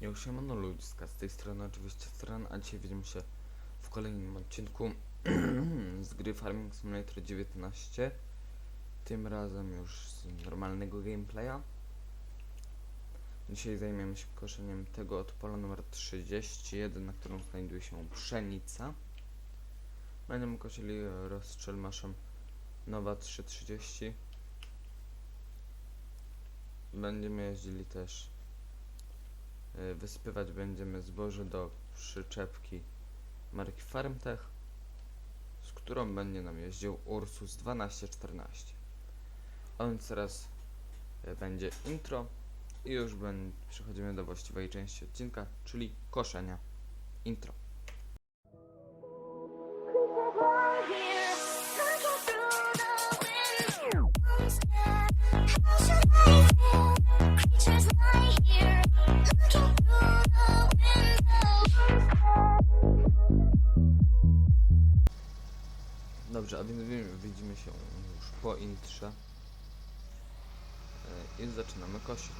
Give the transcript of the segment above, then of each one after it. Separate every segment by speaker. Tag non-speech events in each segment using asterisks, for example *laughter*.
Speaker 1: Jo, siemano z tej strony oczywiście Stran, a dzisiaj widzimy się w kolejnym odcinku *clears throat* z gry Farming Simulator 19 Tym razem już z normalnego gameplaya. Dzisiaj zajmiemy się koszeniem tego od pola numer 31, na którym znajduje się pszenica. Będziemy kosili rozstrzelmaszem Nowa 330 Będziemy jeździli też wysypywać będziemy zboże do przyczepki marki Farmtech, z którą będzie nam jeździł Ursus 1214. A więc teraz y, będzie intro i już przechodzimy do właściwej części odcinka, czyli koszenia. Intro. Dobrze, a więc wi- widzimy się już po intrze E, i zaczynamy kosić.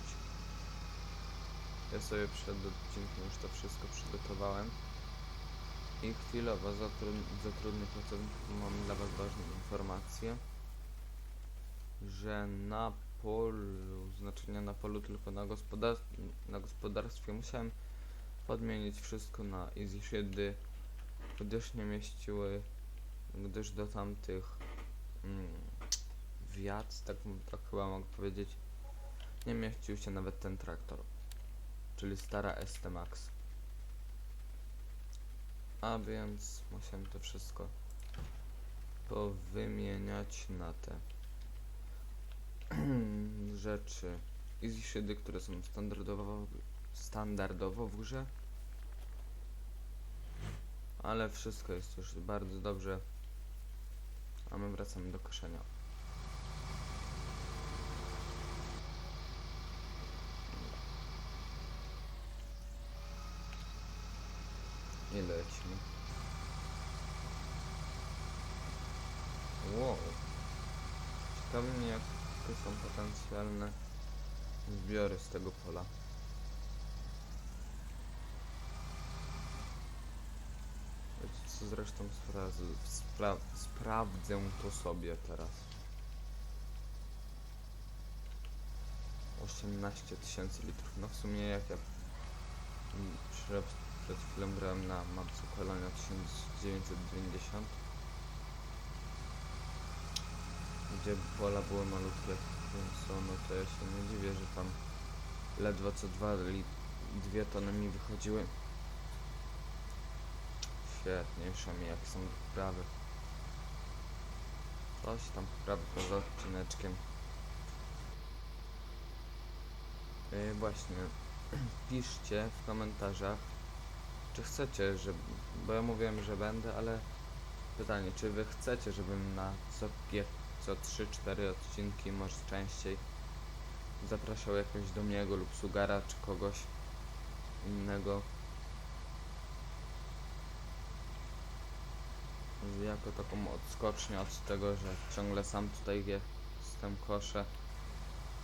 Speaker 1: Ja sobie przed odcinkiem już to wszystko przygotowałem i chwilowo za, trud- za pracowników mam dla Was ważną informację, że na polu, znaczenia na polu tylko na, gospodar na gospodarstwie musiałem podmienić wszystko na easy shady, gdyż nie mieściły gdyż do tamtych mm, wiat, tak, tak chyba mogę powiedzieć, nie mieścił się nawet ten traktor, czyli stara ST Max. A więc musiałem to wszystko powymieniać na te *clears throat* rzeczy easy które są standardowo, standardowo w grze. Ale wszystko jest już bardzo dobrze a my wracamy do koszenia. I lecimy. Wow. Ciekawi mnie jakie są potencjalne zbiory z tego pola. Co zresztą spra spra sprawdzę to sobie teraz. 18 tysięcy litrów. No w sumie jak ja przed, chwilą grałem na mapce Kolonia 1990 gdzie pola były malutkie więc no to ja się nie dziwię, że tam ledwo co dwa li dwie tony mi wychodziły Świetniejsze mi jak są prawy. Coś tam prawy poza odcineczkiem. Yy, właśnie, *clears throat* piszcie w komentarzach, czy chcecie, że, bo ja mówiłem, że będę, ale pytanie, czy wy chcecie, żebym na co, co 3-4 odcinki, może częściej, zapraszał jakoś do mnie lub Sugara, czy kogoś innego, jako taką odskocznię od tego, że ciągle sam tutaj jestem, koszę,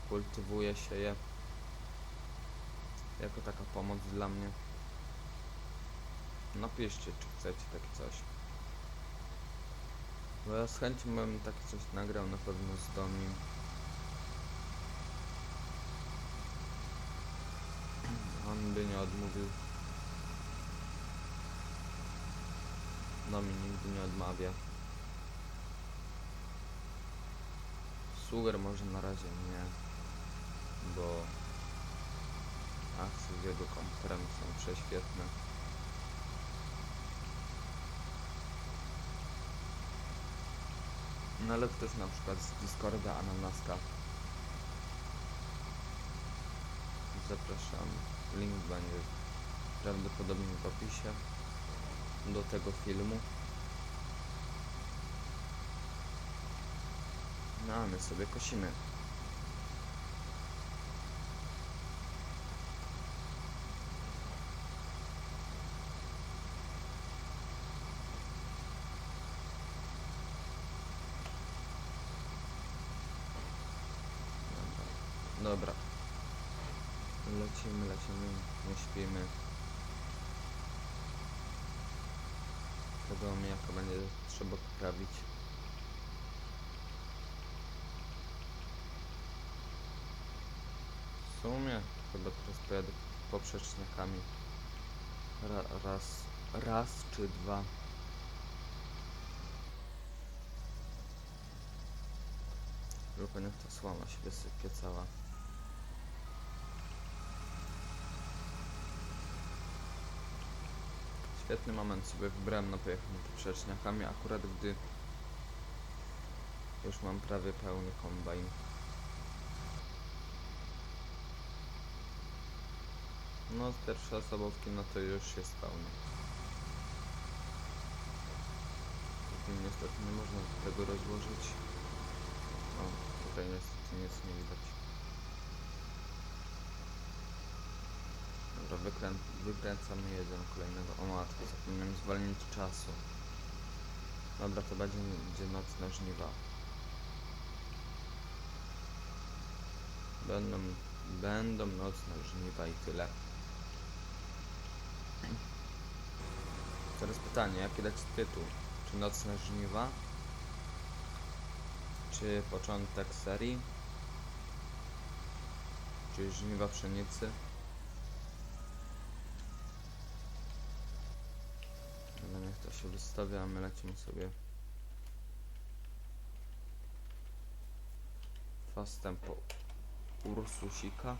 Speaker 1: kultywuję się je. Jako taka pomoc dla mnie. Napiszcie, czy chcecie takie coś. Bo ja z chęcią bym takie coś nagrał na pewno z Domim. On by nie odmówił. No mi nigdy nie odmawia. Sugar może na razie nie, bo akcje z jego komputerem są prześwietne. No ale ktoś na przykład z Discorda Ananaska zapraszam. Link będzie prawdopodobnie w opisie do tego filmu. No a my sobie kosimy. Dobra. Lecimy, lecimy, nie śpimy. Tego mijaka będzie trzeba poprawić. W sumie chyba teraz pojadę poprzeczniakami. Ra, raz, raz czy dwa. Tylko niech ta słoma się wysypie cała. Świetny moment sobie wybrałem na pojechanie poprzeczniakami, akurat gdy już mam prawie pełny kombajn. No z pierwszej osobówki no to już jest. Tutaj niestety nie można tego rozłożyć. O, tutaj niestety nic nie widać. Dobra, wykrę wykręcamy jeden kolejnego. O matko, zapomniałem zwolnić czasu. Dobra, to będzie, będzie nocne żniwa. Będą, będą nocne żniwa i tyle. Teraz pytanie, jaki dać tytuł? Czy nocne żniwa? Czy początek serii? Czy żniwa pszenicy? Dobra, niech to się wystawia, a my lecimy sobie. Fast tempo Ursusika.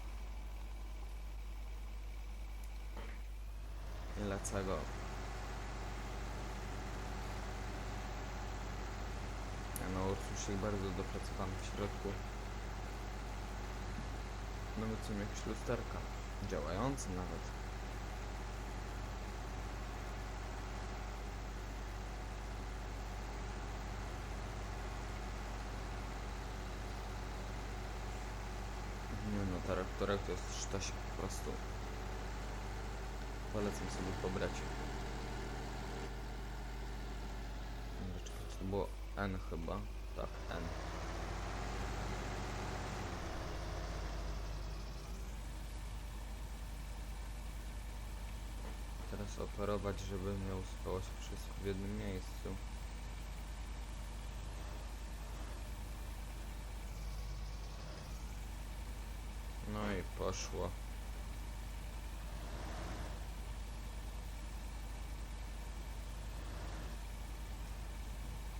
Speaker 1: I lecę go. Ja no Ursusik bardzo dopracowany w środku. Nawet są jakieś lusterka. Działające nawet Nie traktorek to jest sztos po prostu. Polecam sobie pobrać. To było N chyba. Tak, N. Teraz operować, żeby nie usypało się wszystko w jednym miejscu. No i poszło.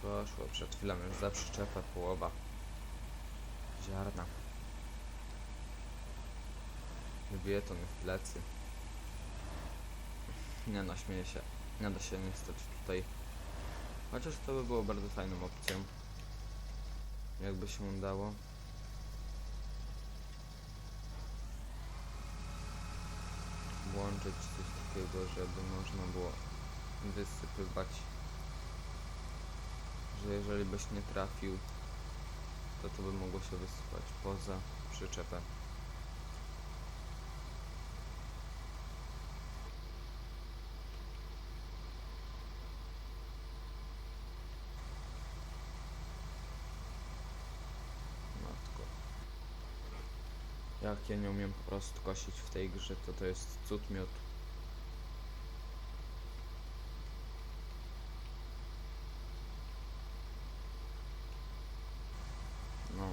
Speaker 1: Poszło przed chwilą już za przyczepę połowa ziarna. Wybije to mi w plecy. Nie no, śmieję się. Nie da się niestety tutaj. Chociaż to by było bardzo fajną opcją. Jakby się udało. Włączyć coś takiego, żeby można było wysypywać, że jeżeli byś nie trafił, to to by mogło się wysypać poza przyczepę. Matko. Jak ja nie umiem po prostu kosić w tej grze, to to jest cud miód. No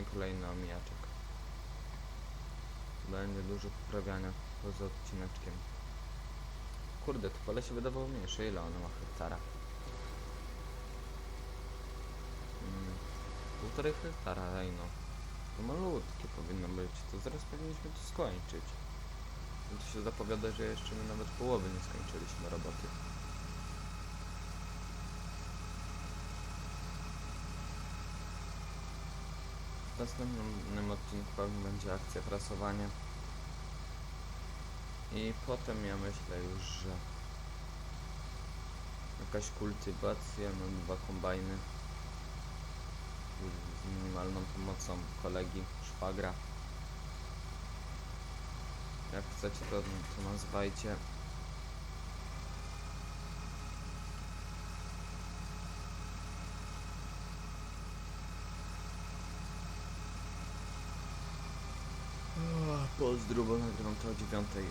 Speaker 1: i kolejny omijaczek. Będzie dużo poprawiania poza odcineczkiem. Kurde, to pole się wydawało mniejsze. Ile ono ma hektara? Mm, półtorej hektara, no. To malutkie powinno być, to zaraz powinniśmy to skończyć. No to się zapowiada, że jeszcze my nawet połowy nie skończyliśmy roboty. W następnym odcinku pewnie będzie akcja prasowania. I potem ja myślę już, że jakaś kultywacja, no dwa kombajny minimalną pomocą kolegi, szwagra. Jak chcecie to, to nazwajcie. Po Pozdro, bo nagrywam to o dziewiątej.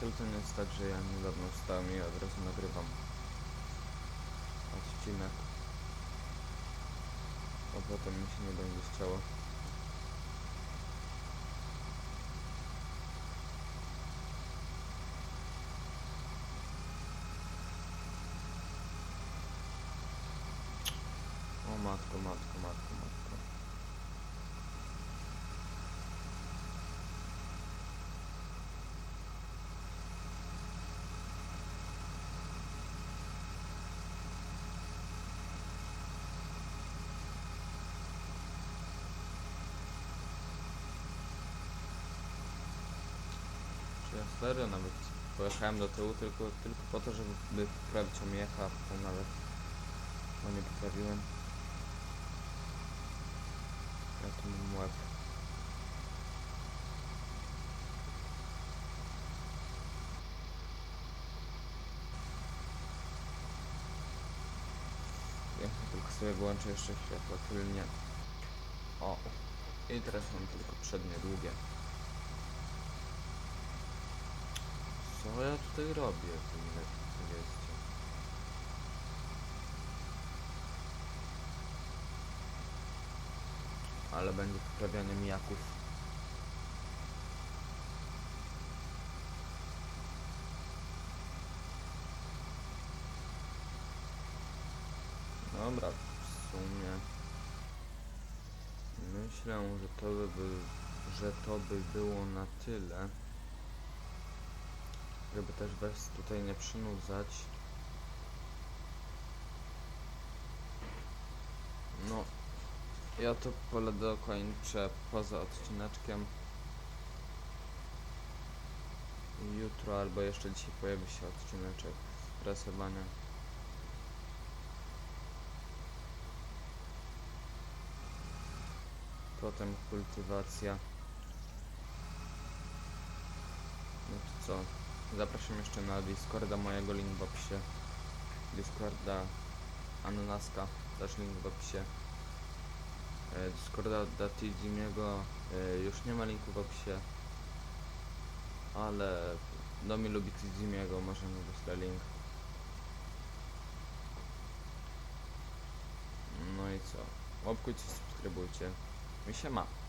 Speaker 1: To nie jest tak, że ja niedawno wstałem i od razu nagrywam odcinek. Potem mi się nie będzie chciało. O matko, matko, matko, matko. Czy ja serio nawet pojechałem do tyłu tylko, tylko po to, żeby poprawić omiecha, potem nawet no nie poprawiłem. Ja tu mam łeb. Ja tylko sobie włączę jeszcze światło tylnie. O. I teraz mam tylko przednie długie. Co ja tutaj robię w tym jest? Ale będzie poprawianie mijaków. Dobra, w sumie myślę, że to by, że to by było na tyle. Żeby też was tutaj nie przynudzać. No, ja to pole dokończę poza odcineczkiem. Jutro albo jeszcze dzisiaj pojawi się odcineczek z. Potem kultywacja. No to co? Zapraszam jeszcze na Discorda mojego link w opisie. Discorda Ananaska, też link w opisie. E, Discorda Datizimiego e, już nie ma linku w opisie. Ale Domi lubi Tizimiego, może wyślę link. No i co? Łapkujcie, subskrybujcie. Mi się ma.